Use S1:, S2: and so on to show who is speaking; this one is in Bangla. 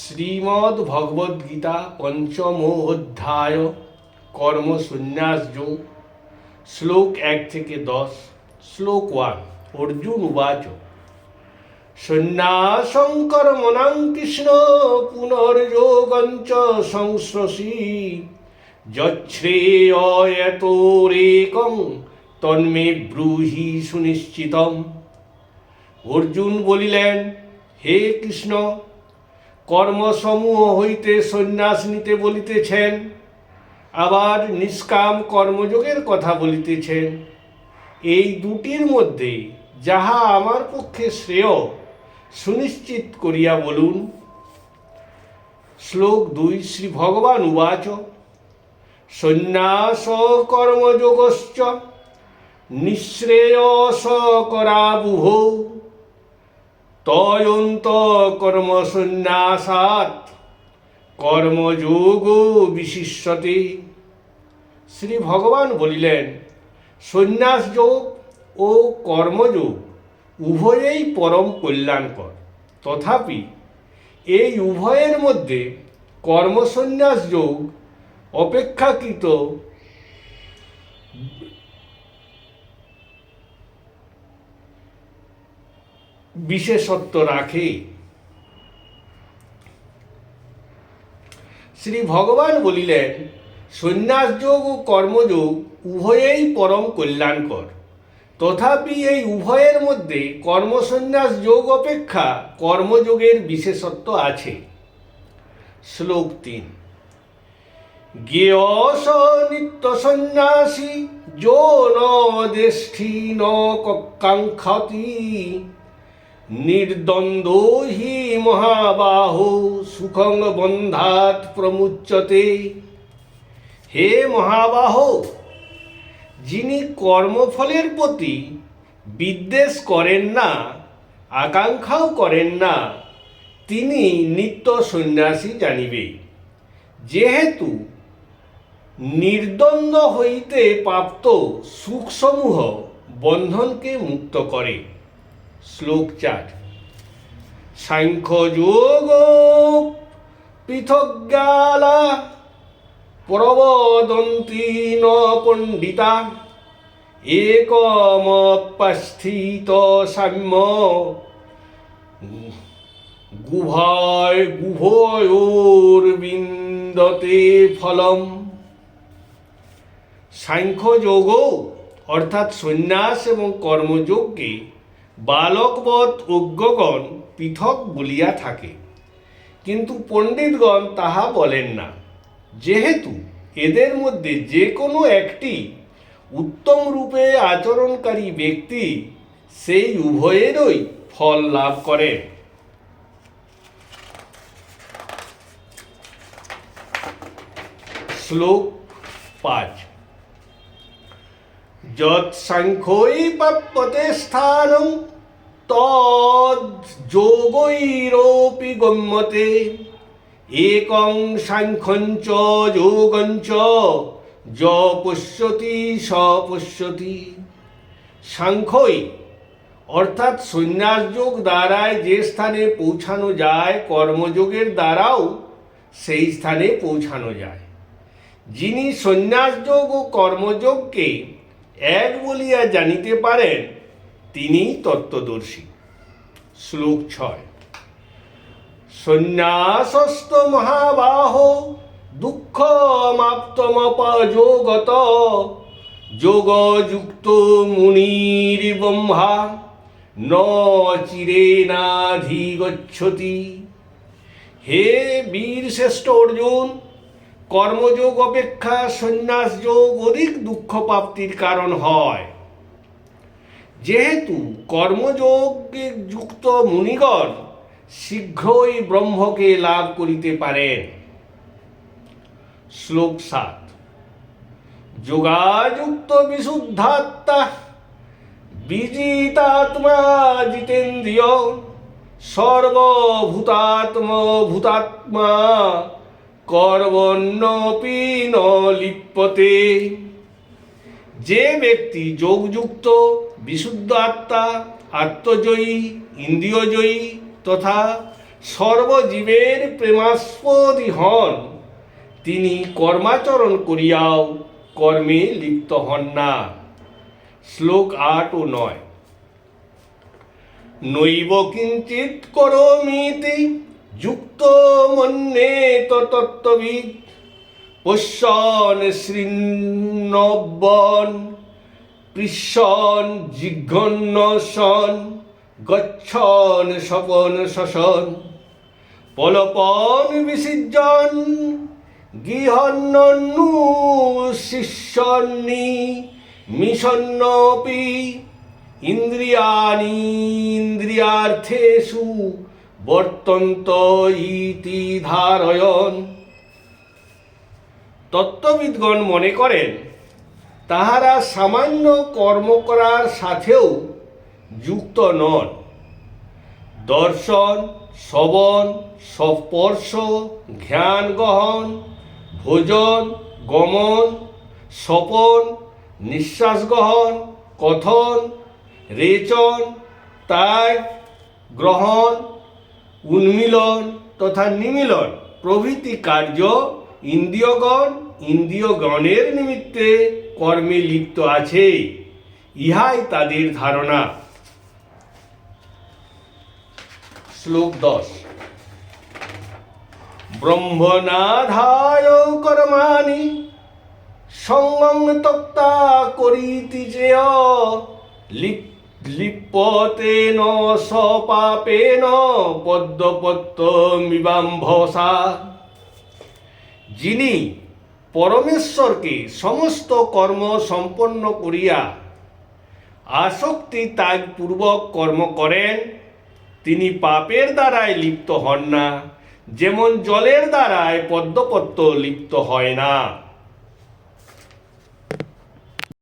S1: শ্রীমদ্ ভগবদ্গীতা পঞ্চম অধ্যায় কর্ম সন্ন্যাস যোগ শ্লোক এক থেকে দশ, শ্লোক ওয়ান, অর্জুন উবাচ। সন্ন্যাসং কর্মণাং কৃষ্ণ পুনর্যোগঞ্চ সংশ্রসি যচ্ছ্রেয়তোরেকং তন্মে ব্রূহি সুনিশ্চিতম। অর্জুন বলিলেন, হে কৃষ্ণ কর্মসমূহ হইতে সন্ন্যাস নিতে বলিতেছেন, আবার নিষ্কাম কর্মযোগের কথা বলিতেছেন। এই দুটির মধ্যে যাহা আমার পক্ষে শ্রেয়, সুনিশ্চিত করিয়া বলুন। শ্লোক দুই শ্রী ভগবান উবাচ, সন্ন্যাস কর্মযোগশ্চ, নিঃশ্রেয়স করাবুভৌ তয়ন্ত কর্ম সন্ন্যাসাত কর্মযোগ বিশিষ্যতে। শ্রী ভগবান বলিলেন সন্ন্যাস যোগ ও কর্মযোগ উভয়েই পরম কল্যাণকর। তথাপি এই উভয়ের মধ্যে কর্মসন্ন্যাস যোগ অপেক্ষাকৃত বিশেষত্ব রাখে। শ্রী ভগবান বলিলেন, সন্ন্যাস যোগ ও কর্মযোগ উভয়েই পরম কল্যাণকর। তথাপি এই উভয়ের মধ্যে কর্মসন্ন্যাস যোগ অপেক্ষা কর্মযোগের বিশেষত্ব আছে। শ্লোক তিন। জ্ঞেয়স নিত্য সন্ন্যাসী যো ন দেষ্ঠি ন নির্দ্বন্দ্ব হি মহাবাহ সুখং বন্ধাত প্রমুচ্যতে। হে মহাবাহ, যিনি কর্মফলের প্রতি বিদ্বেষ করেন না, আকাঙ্ক্ষাও করেন না, তিনি নিত্য সন্ন্যাসী জানিবে। যেহেতু নির্দ্বন্দ্ব হইতে প্রাপ্ত সুখসমূহ বন্ধনকে মুক্ত করে। শ্লোক চার। সাংখ্যযোগ পৃথজ্ঞালা প্রবদন্তি ন পণ্ডিতা একমপস্থিত সাম্য। গুভয় গুভয়োর বিন্দতে ফলম। সাংখ্যযোগ অর্থাৎ সন্ন্যাস এবং কর্মযোগকে বালকবৎ অজ্ঞগণ পৃথক বলিয়া থাকে। কিন্তু পণ্ডিতগণ তাহা বলেন না। যেহেতু এদের মধ্যে যে কোনো একটি উত্তম রূপে আচরণকারী ব্যক্তি, সেই উভয়েরই ফল লাভ করেন শ্লোক পাঁচ। যৎসাংখ্যই প্রাপ্যতে স্থানং তদ্যোগৈরপি গম্যতে। একং সাংখ্যঞ্চ যোগঞ্চ য পশ্যতি স পশ্যতি সাংখ্যই অর্থাৎ সন্ন্যাস যোগ দ্বারায় যে স্থানে পৌঁছানো যায়, কর্মযোগের দ্বারাও সেই স্থানে পৌঁছানো যায়। যিনি সন্ন্যাস যোগ ও কর্মযোগকে এক বলিয়া জানিতে পারেন তিনি তত্ত্বদর্শী। শ্লোক ছয়। সন্ন্যাসস্ত মহাবাহ দুঃখমাপ্তমপযোগত যোগযুক্ত মুনির ব্রহ্মা ন চিরে চিরেনাধিগচ্ছতি। হে বীর শ্রেষ্ঠ অর্জুন কর্মযোগ অপেক্ষা সন্ন্যাস যোগ অধিক দুঃখ প্রাপ্তির কারণ হয়। যেহেতু কর্মযোগে যুক্ত মুনিগণ শীঘ্রই ব্রহ্মকে লাভ করিতে পারেন। শ্লোক সাত। যোগাযুক্ত বিশুদ্ধাত্মা বিজিতাত্মা জিতেন্দ্রিয় সর্বভূতাত্ম ভূতাত্মা কর্বণ্যপি ন লিপ্যতে যে ব্যক্তি যোগযুক্ত, বিশুদ্ধ আত্মা, আত্মজয়ী, ইন্দ্রিয়জয়ী তথা সর্বজীবের প্রেমাস্পদী হন, তিনি কর্মাচরণ করিয়াও কর্মে লিপ্ত হন না। শ্লোক আট ও নয়। নৈব কিঞ্চিত করমিতি যুক্ত মন্যে তত্ত্ববিদ, পশ্যন শৃণ্বন পৃষণ জিঘ্ন সন গচ্ছন স্বপন শশন, পলপন বিসিজন গৃহন্নু শিষ্যন্নি মিশন্নপি, ইন্দ্রিয়াণি ইন্দ্রিয়ার্থেষু বর্তন্ত ইতি ধারয়ন। তত্ত্ববিদগণ মনে করেন, তাহারা সামান্য কর্ম করার সাথেও যুক্ত নন। দর্শন, শ্রবণ, স্পর্শ জ্ঞান গহন ভোজন, গমন, স্বপন, নিঃশ্বাস গ্রহণ, কথন, রেচন ত্যাগ গ্রহণ উন্মিলন তথা নিমিলন। প্রভৃতি কার্য ইন্দ্রিয়গণ, ইন্দ্রিয়গণের নিমিত্তে কর্মে লিপ্ত আছে। ইহাই তাদের ধারণা। শ্লোক দশ। ব্রহ্মনাধায় কর্মাণি সঙ্গম তক্তা করিতি চেয়। লিপ- লিপ্যতেন সপাপেন পদ্মপত্ত মিবাম্ভসা যিনি পরমেশ্বরকে সমস্ত কর্ম সম্পন্ন করিয়া আসক্তি ত্যাগপূর্বক কর্ম করেন, তিনি পাপের দ্বারায় লিপ্ত হন না, যেমন জলের দ্বারায় পদ্মপত্র লিপ্ত হয় না।